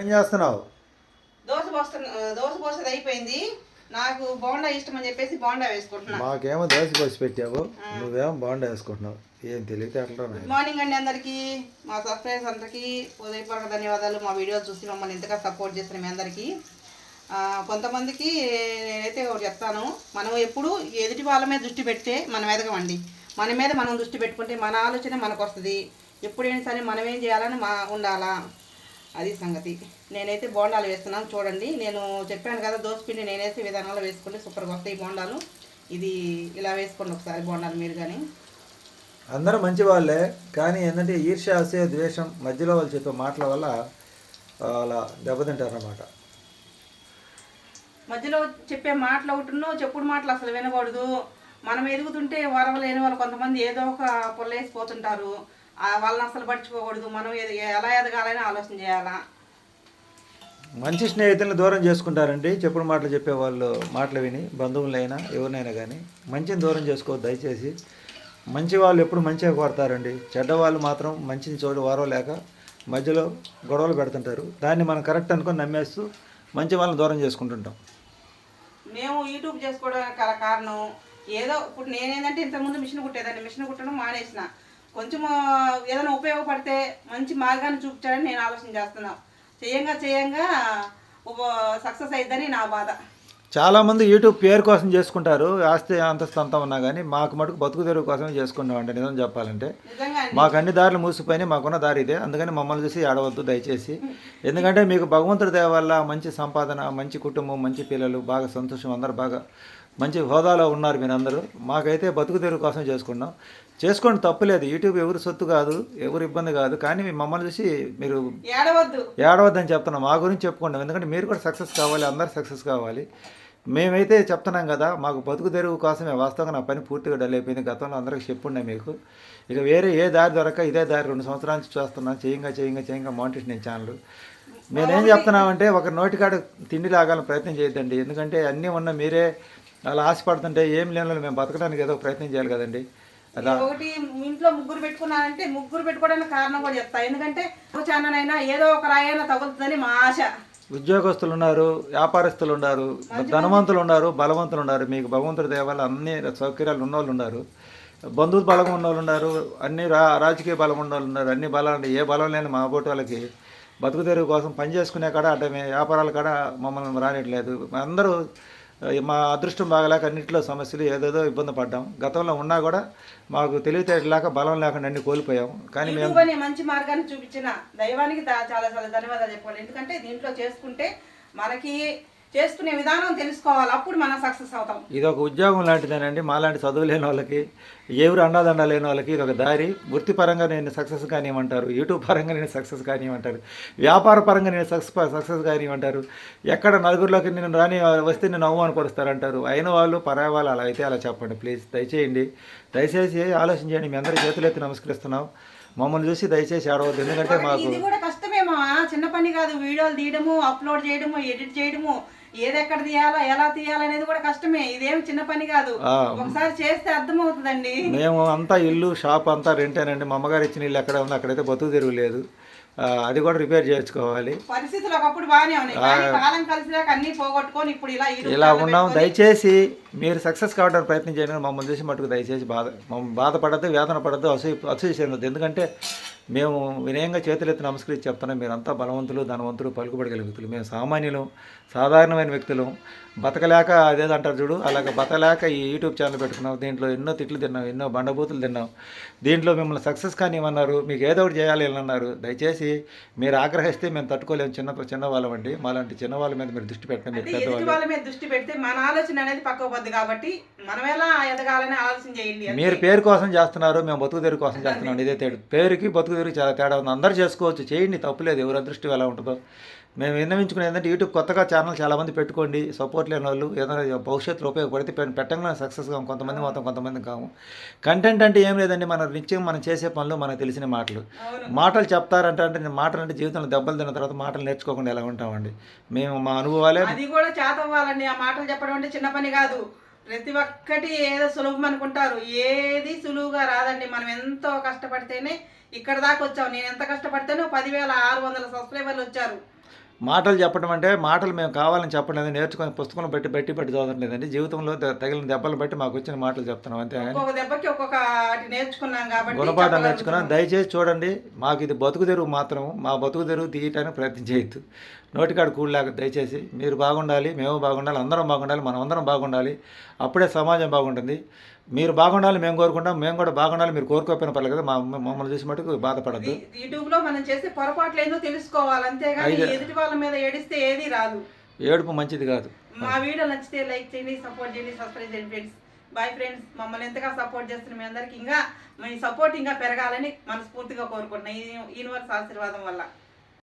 ఏం చేస్తున్నావు? దోశ పోస్తున్న దోశ పోసేది అయిపోయింది. నాకు బోండా ఇష్టం అని చెప్పేసి బోండా వేసుకుంటున్నా. మాకేమో దోశ పోసి పెట్టావు. నువ్వేమో బాగుండా వేసుకుంటున్నావు. ఏం తెలియటట్లా గుడ్ మార్నింగ్ అండి అందరికీ మా సబ్స్క్రైబర్స్ అందరికీ ఉదయపూర్వక ధన్యవాదాలు. మా వీడియోస్ చూసి మమ్మల్ని ఇంతగా సపోర్ట్ చేసిన మీ అందరికీ. కొంతమందికి నేనైతే ఒకటి చెప్తాను. మనం ఎప్పుడు ఎదుటి వాళ్ళ మీద దృష్టి పెడితే మనం ఎదగమండి మన మీద మనం దృష్టి పెట్టుకుంటే మన ఆలోచన మనకు వస్తుంది ఎప్పుడైనా సరే మనం ఏం చేయాలని మా ఉండాలా? అది సంగతి. నేనైతే బోండాలు వేస్తున్నాను చూడండి. నేను చెప్పాను కదా దోసపిండి నేనేసే విధానంలో వేసుకుంటే సూపర్గా వస్తాయి బోండాలు. ఇది ఇలా వేసుకోండి ఒకసారి బోండాలు మీరు కానీ అందరూ మంచి వాళ్ళే కానీ ఏంటంటే ఈర్ష్య అసూయ ద్వేషం మధ్యలో వాళ్ళు చెప్పే మాటల వల్ల అలా దెబ్బతింటారన్నమాట. మధ్యలో చెప్పే మాటలు ఒకటినో చెప్పుడు మాటలు అసలు వినకూడదు. మనం ఎదుగుతుంటే వరవ లేని వాళ్ళు కొంతమంది ఏదో ఒక పొల్లేసిపోతుంటారు వాళ్ళని అసలు పట్టించుకోకూడదు. మనం ఎలా ఎదగాలని ఆలోచన చేయాలా? మంచి స్నేహితులను దూరం చేసుకుంటారండి. చెప్పుడు మాటలు చెప్పే వాళ్ళు మాటలు విని బంధువులైనా ఎవరినైనా కానీ మంచిని దూరం చేసుకోవద్దు దయచేసి మంచి వాళ్ళు ఎప్పుడు మంచిగా కోరతారండి. చెడ్డ వాళ్ళు మాత్రం మంచిని చోటు వారవలేక మధ్యలో గొడవలు పెడుతుంటారు. దాన్ని మనం కరెక్ట్ అనుకొని నమ్మేస్తూ మంచి వాళ్ళని దూరం చేసుకుంటుంటాం. మేము యూట్యూబ్ చేసుకోవడానికి కారణం ఏదో ఇప్పుడు నేనేంటంటే ఇంతకుముందు మిషన్ కుట్టేదాన్ని. మిషన్ కుట్టడం మానేసిన. కొంచెం ఆ, ఏదైనా ఉపయోగపడితే మంచి మార్గాన్ని చూపించాలని నేను ఆలోచన చేస్తున్నాను చేయంగా చేయంగా సక్సెస్ అయిద్దని నా బాధ. చాలామంది యూట్యూబ్ పేరు కోసం చేసుకుంటారు ఆస్తి అంతస్తు అంతా ఉన్నా కానీ మాకు మటుకు బతుకు తెరువు కోసమే చేసుకున్నామంటే నిజం చెప్పాలంటే. మాకు అన్ని దారులు మూసిపోయినాయి మాకున్న దారి ఇదే. అందుకని మమ్మల్ని చూసి ఆడవద్దు దయచేసి. ఎందుకంటే మీకు భగవంతుడి దయ వల్ల మంచి సంపాదన మంచి కుటుంబం మంచి పిల్లలు బాగా సంతోషం అందరు బాగా మంచి హోదాలో ఉన్నారు మీరందరూ. మాకైతే బతుకు తెరువు కోసం చేసుకున్నాం చేసుకోండి తప్పులేదు. యూట్యూబ్ ఎవరు సొత్తు కాదు ఎవరు ఇబ్బంది కాదు కానీ మమ్మల్ని చూసి మీరు ఏడవద్దు. ఏడవద్దని చెప్తున్నాం. మా గురించి చెప్పుకుంటాం ఎందుకంటే మీరు కూడా సక్సెస్ కావాలి అందరు సక్సెస్ కావాలి. మేమైతే చెప్తున్నాం కదా మాకు బతుకు తెరువు కోసమే వాస్తవంగా నా పని పూర్తిగా డల్ అయిపోయింది. గతంలో అందరికి చెప్పుండే మీకు. ఇక వేరే ఏ దారి దొరక ఇదే దారి రెండు సంవత్సరాల నుంచి చేస్తున్నాను. చేయంగా చేయంగా చేయంగా మౌంటేషన్ నేను ఛానల్. నేనేం చెప్తున్నామంటే ఒక నోటికాడ తిండి లాగాలని ప్రయత్నం చేయొద్దండి. ఎందుకంటే అన్నీ ఉన్న మీరే అలా ఆశపడుతుంటే ఏం లేని మేము బతకడానికి ఏదో ప్రయత్నం చేయాలి కదండి. ఒకటి ఇంట్లో ముగ్గురు పెట్టుకున్నానంటే ముగ్గురు పెట్టుకోవడానికి కారణం కూడా చెప్తా. ఎందుకంటే ఛానల్ ఏదో ఒక రాయైనా తగులుతుందని మా ఆశ. ఉద్యోగస్తులు ఉన్నారు వ్యాపారస్తులు ఉన్నారు ధనవంతులు ఉన్నారు బలవంతులు ఉన్నారు మీకు భగవంతుడి దయ వల్ల అన్ని సౌకర్యాలు ఉన్నోళ్ళు ఉన్నారు. బంధువు బలం ఉన్నోళ్ళు ఉన్నారు అన్ని రా రాజకీయ బలం ఉన్నోళ్ళు ఉన్నారు అన్ని బలాలు ఏ బలం లేని మా బోటి వాళ్ళకి బతుకు తెరువు కోసం పని చేసుకునే కాడ అంటే మే- వ్యాపారాల కాడ మమ్మల్ని రానిట్లేదు అందరూ మా అదృష్టం బాగలేక అన్నింటిలో సమస్యలు ఏదేదో ఇబ్బంది పడ్డాం. గతంలో ఉన్నా కూడా మాకు తెలివితేటలేక బలం లేకుండా అన్ని కోల్పోయాం. కానీ మేము మంచి మార్గాన్ని చూపించిన దైవానికి చాలా చాలా ధన్యవాదాలు చెప్పాలి. ఎందుకంటే దీంట్లో చేసుకుంటే మనకి చేసుకునే విధానం తెలుసుకోవాలి. అప్పుడు మనం సక్సెస్ అవుతాం. ఇది ఒక ఉద్యోగం లాంటిదేనండి. మాలాంటి చదువు లేని వాళ్ళకి ఎవరు అండాదండ లేని వాళ్ళకి ఇది ఒక దారి. వృత్తిపరంగా నేను సక్సెస్ కానివ్వమంటారు యూట్యూబ్ పరంగా నేను సక్సెస్ కానివ్వమంటారు వ్యాపార పరంగా నేను సక్సెస్ సక్సెస్ కానివ్వమంటారు ఎక్కడ నలుగురిలోకి నేను రాని వస్తే నేను అవమానపరుస్తారంటారు అయిన వాళ్ళు పరాయి వాళ్ళు అలా అయితే అలా చెప్పండి. ప్లీజ్ దయచేయండి. దయచేసి ఆలోచన చేయండి. మీ అందరి చేతులు ఎత్తి నమస్కరిస్తున్నాం. మమ్మల్ని చూసి దయచేసి ఆడవద్దు ఎందుకంటే మాకు ఇది కూడా కష్టమేమో చిన్న పని కాదు. వీడియోలు తీయడము అప్లోడ్ చేయడము ఎడిట్ చేయడము. ఏది ఎక్కడ తీయాలా ఎలా తీయాలనేది కూడా కష్టమే. ఇదేం చిన్న పని కాదు. ఒకసారి చేస్తే అర్థమవుతుందండి. మేము అంతా ఇల్లు షాప్ అంతా రెంటేనండి మా అమ్మగారు ఇచ్చిన ఇల్లు ఎక్కడ ఉంది అక్కడైతే బతుకు తెరువు లేదు. ఆ, అది కూడా రిపేర్ చేయించుకోవాలి. పరిస్థితులు ఒకప్పుడు బాగానే ఉన్నాయి. కాలం కలిసినాక అన్ని పోగొట్టుకొని ఇప్పుడు ఇలా ఇలా ఉన్నాం. దయచేసి మీరు సక్సెస్ కావడానికి ప్రయత్నం చేయండి. మమ్మల్ని చూసి మటుకు దయచేసి బాధ మమ్మల్ని బాధపడద్దు వేదన పడద్దు అసూయ అసూయ చెందద్దు ఎందుకంటే మేము వినయంగా చేతులెత్తి నమస్కరించి చెప్తున్నాం మీరంతా బలవంతులు ధనవంతులు పలుకుబడగల వ్యక్తులు. మేము సామాన్యులు సాధారణమైన వ్యక్తులు. బతకలేక అదేదో అంటారు చూడు అలాగ బతకలేక ఈ యూట్యూబ్ ఛానల్ పెట్టుకున్నాం దీంట్లో ఎన్నో తిట్లు తిన్నాం ఎన్నో బండబూతులు తిన్నాం. దీంట్లో మిమ్మల్ని సక్సెస్ కానివ్వన్నారు మీకు ఏదో ఒకటి చేయాలి అన్నారు. దయచేసి మీరు ఆగ్రహిస్తే మేము తట్టుకోలేము చిన్న చిన్న వాళ్ళమండి మాలాంటి చిన్న వాళ్ళ మీద మీరు దృష్టి పెట్టండి మీరు పెద్దవాళ్ళు. వాళ్ళ మీద దృష్టి పెడితే మన ఆలోచన అనేది పక్కకు పోద్ది కాబట్టి మనం ఎలా ఎదగాలని ఆలోచన చేయండి. మీరు పేరు కోసం చేస్తున్నారు మేము బతుకు కోసం చేస్తున్నాం ఇదే తేడా. పేరుకి బతుకు తెరువు చాలా తేడా ఉంది. అందరూ చేసుకోవచ్చు. చేయండి. తప్పులేదు. ఎవరి అదృష్టం ఎలా ఉంటుందో. మేము విన్నవించుకునేది ఏంటంటే యూట్యూబ్ కొత్తగా ఛానల్ చాలామంది పెట్టుకోండి. సపోర్ట్ లేని వాళ్ళు ఏదైనా భవిష్యత్తులో ఉపయోగపడితే పెట్టంగానే సక్సెస్ కాము. కొంతమంది మాత్రం కొంతమంది కాము. కంటెంట్ అంటే ఏం లేదండి. మన నిత్యం మనం చేసే పనులు మనకు తెలిసిన మాటలు. మాటలు చెప్తారంటే అంటే మాటలు అంటే జీవితంలో దెబ్బలు తిన్న తర్వాత మాటలు నేర్చుకోకుండా ఎలా ఉంటామండి? మేము మా అనుభవాలే అది కూడా చేత అవ్వాలండి ఆ మాటలు చెప్పడం అంటే చిన్న పని కాదు. ప్రతి ఒక్కటి ఏదో సులభం అనుకుంటారు. ఏది సులువుగా రాదండి. మనం ఎంతో కష్టపడితేనే ఇక్కడ దాకా వచ్చాం. నేను ఎంత కష్టపడితేనో పదివేల ఆరు వందల సబ్స్క్రైబర్లు వచ్చారు. మాటలు చెప్పడం అంటే మాటలు మేము కావాలని చెప్పలేదు నేర్చుకొని పుస్తకం బట్టి బట్టి బట్టి చదవట్లేదండి జీవితంలో తగిలిన దెబ్బలు బట్టి మాకు వచ్చిన మాటలు చెప్తున్నాం. అంతే ఒక్కొక్క దెబ్బకి ఒక్కొక్క నేర్చుకున్నాం కాబట్టి గుణపాఠం. నేర్చుకున్నాం. దయచేసి చూడండి. మాకు ఇది బతుకు తెరువు మాత్రం మా బతుకు తెరువు తీయటానికి ప్రయత్నం చేయొద్దు. నోటికాడ కూడలేక దయచేసి మీరు బాగుండాలి మేము బాగుండాలి అందరం బాగుండాలి మనం అందరం బాగుండాలి. అప్పుడే సమాజం బాగుంటుంది. మీరు బాగుండాలి మేము కోరుకుంటాం. మేము కూడా బాగుండాలి మీరు కోరుకోకపోయినా పర్లేదు కదా మా మమ్మల్ని చూసి మటుకు బాధపడద్దు. యూట్యూబ్లో మనం చేసే పొరపాట్లు ఏందో తెలుసుకోవాలి. అంతేగాని ఎదుటి వాళ్ళ మీద ఏడిస్తే ఏది రాదు. ఏడుపు మంచిది కాదు. మా వీడియో నచ్చితే లైక్ చేయండి సపోర్ట్ చేయండి సబ్స్క్రైబ్ చేయండి ఫ్రెండ్స్. బాయ్ ఫ్రెండ్స్ మమ్మల్ని ఎంతగా సపోర్ట్ చేస్తున్న మీ అందరికి ఇంకా మీ సపోర్ట్ ఇంకా పెరగాలని మనస్ఫూర్తిగా కోరుకుంటున్నాం. ఈ యూనివర్స్ ఆశీర్వాదం వల్ల.